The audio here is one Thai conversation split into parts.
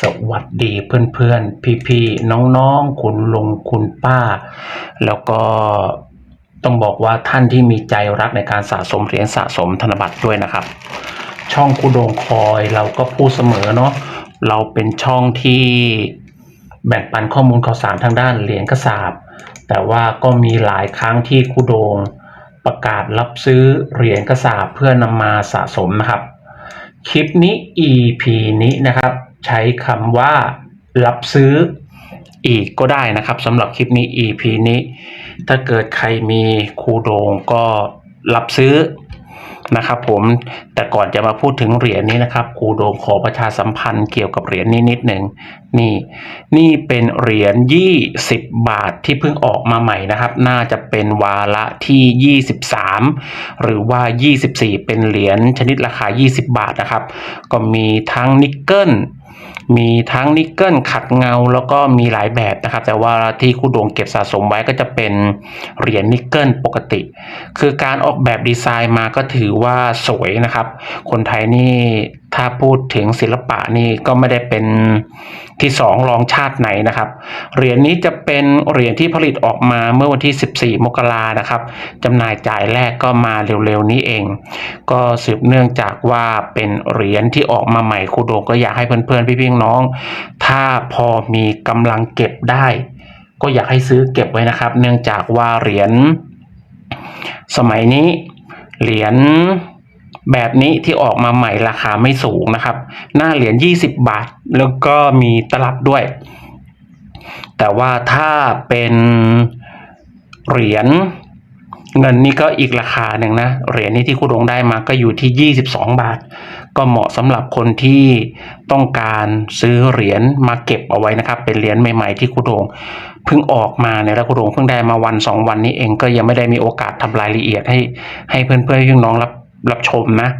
สวัสดีเพื่อนๆ พี่ๆ น้องๆ คุณลุงคุณป้า แล้วก็ต้องบอกว่าท่านที่มีใจรักในการสะสมเหรียญสะสมธนบัตรด้วยนะครับ ช่องคูโดงคอยเราก็พูดเสมอเนาะเราเป็นช่องที่แบ่งปันข้อมูลข่าวสารทางด้านเหรียญกระสาบแต่ว่าก็มีหลายครั้งที่คูโดงประกาศรับซื้อเหรียญกระสาบเพื่อนำมาสะสมนะครับ คลิปนี้ EP นี้นะครับ ใช้คำว่า รับซื้ออีกก็ได้นะครับสำหรับคลิปนี้ EP นี้ ถ้าเกิดใครมีคูโดงก็รับซื้อนะครับผมแต่ก่อนจะมาพูดถึงเหรียญนี้นะครับครูโดงขอประชาสัมพันธ์เกี่ยวกับเหรียญนี้นิดหนึ่งนี่นี่เป็นเหรียญ20 บาทที่เพิ่งออกมาใหม่นะครับ น่าจะเป็นวาระที่ 23 หรือว่า 24 เป็นเหรียญชนิดราคา 20 บาทนะครับ ก็มีทั้งนิกเกิล มีทั้งนิกเกิลขัดเงาแล้วก็มีหลายแบบนะครับ แต่ว่าที่คู่ดวงเก็บสะสมไว้ก็จะเป็นเหรียญนิกเกิลปกติ คือการออกแบบดีไซน์มาก็ถือว่าสวยนะครับ คนไทยนี่ ถ้าพูดถึงศิลปะนี่ก็ไม่ได้เป็นที่สองรองชาติไหนนะครับ เหรียญนี้จะเป็นเหรียญที่ผลิตออกมาเมื่อวันที่ 14 มกรานะครับจำหน่ายจ่ายแรกก็มาเร็วๆนี้เอง ก็สืบเนื่องจากว่าเป็นเหรียญที่ออกมาใหม่ครูโดงก็อยากให้เพื่อนๆพี่ๆน้อง ถ้าพอมีกำลังเก็บได้ ก็อยากให้ซื้อเก็บไว้นะครับ เนื่องจากว่าเหรียญสมัยนี้เหรียญ แบบนี้ที่ออกมาใหม่ราคาไม่สูงนะครับ หน้าเหรียญ 20 บาท แล้วก็มีตลับด้วย แต่ว่าถ้าเป็นเหรียญเงินนี่ก็อีกราคาหนึ่งนะ เหรียญนี้ที่คุณดงได้มาก็อยู่ที่ 22 บาท ก็เหมาะสำหรับคนที่ต้องการซื้อเหรียญมาเก็บเอาไว้นะครับ เป็นเหรียญใหม่ ๆ ที่คุณดงเพิ่งออกมาเนี่ยแล้วคุณดงเพิ่งได้มาวันสองวันนี้เองก็ยังไม่ได้มีโอกาสทำรายละเอียดให้ให้เพื่อนๆพี่น้องรับ รับชมนะ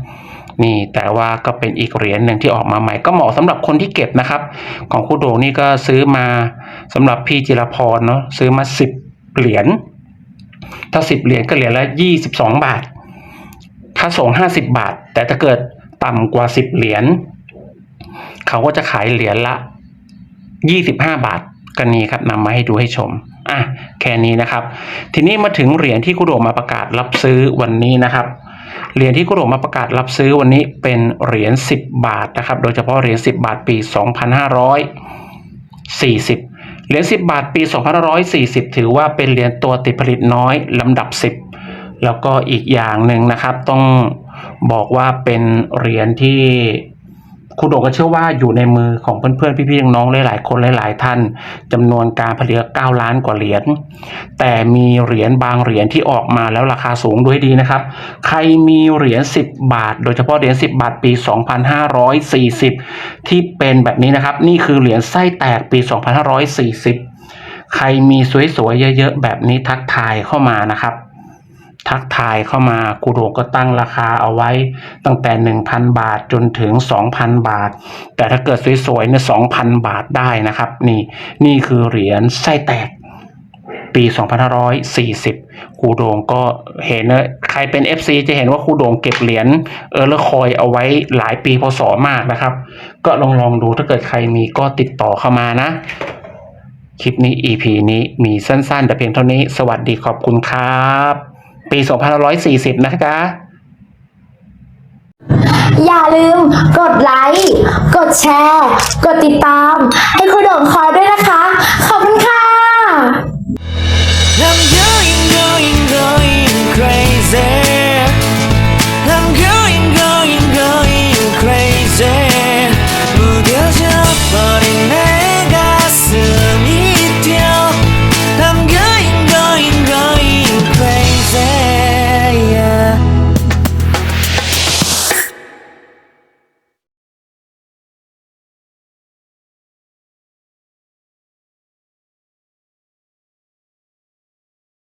นี่แต่ว่าก็เป็นอีกเหรียญหนึ่งที่ออกมาใหม่ ก็เหมาะสำหรับคนที่เก็บนะครับ ของคู่โดงนี่ก็ซื้อมาสำหรับพี่จิรพรเนาะซื้อมาสิบเหรียญถ้าสิบเหรียญก็เหรียญละยี่สิบสองบาทค่าส่งห้าสิบบาท แต่ถ้าเกิดต่ำกว่าสิบเหรียญเขาก็จะขายเหรียญละยี่สิบห้าบาทกันนี้ครับนำมาให้ดูให้ชมอะแค่นี้นะครับ ทีนี้มาถึงเหรียญที่คุโดงมาประกาศรับซื้อวันนี้นะครับ เหรียญที่กุโรมาประกาศรับซื้อวันนี้เป็นเหรียญ10 บาทนะครับ โดยเฉพาะเหรียญ10 บาทปี 2540 เหรียญ10 บาทปี 2540 ถือว่าเป็นเหรียญตัวติดผลิตน้อยลำดับ 10 แล้วก็อีกอย่างหนึ่งนะครับ ต้องบอกว่าเป็นเหรียญที่ คุณโดก็เชื่อว่าอยู่ในมือของเพื่อนๆ พี่ๆ น้องๆ หลายๆ คนหลายๆ ท่านจำนวนการผลิต9ล้านกว่าเหรียญ แต่มีเหรียญบางเหรียญที่ออกมาแล้วราคาสูงด้วยดีนะครับ ใครมีเหรียญ10 บาท โดยเฉพาะเหรียญ10 บาทปี 2540 ที่เป็นแบบนี้นะครับ นี่คือเหรียญไส้แตกปี 2540 ใครมีสวยๆ เยอะๆ แบบนี้ทักทายเข้ามานะครับ ทักทายเข้ามากูโดก็ตั้งราคาเอาไว้ตั้งแต่ 1,000 บาทจนถึง 2,000 บาท แต่ถ้าเกิดสวยๆเนี่ย2,000 บาทได้นะครับ นี่นี่คือเหรียญไส้แตกปี 2540ครูโดงก็เห็นนะใครเป็น FC จะเห็นว่าครูโดงเก็บเหรียญเออร์เลคอยเอาไว้หลายปีพศมากนะครับ ก็ลองลองดูถ้าเกิดใครมีก็ติดต่อเข้ามานะ คลิปนี้ EP นี้มีสั้นๆ แต่เพียงเท่านี้ สวัสดีขอบคุณครับ ปี 2540 นะคะ อย่าลืมกดไลค์ กดแชร์ กดติดตาม ให้คุณโด่งคอยด้วยนะคะ ขอบคุณค่ะ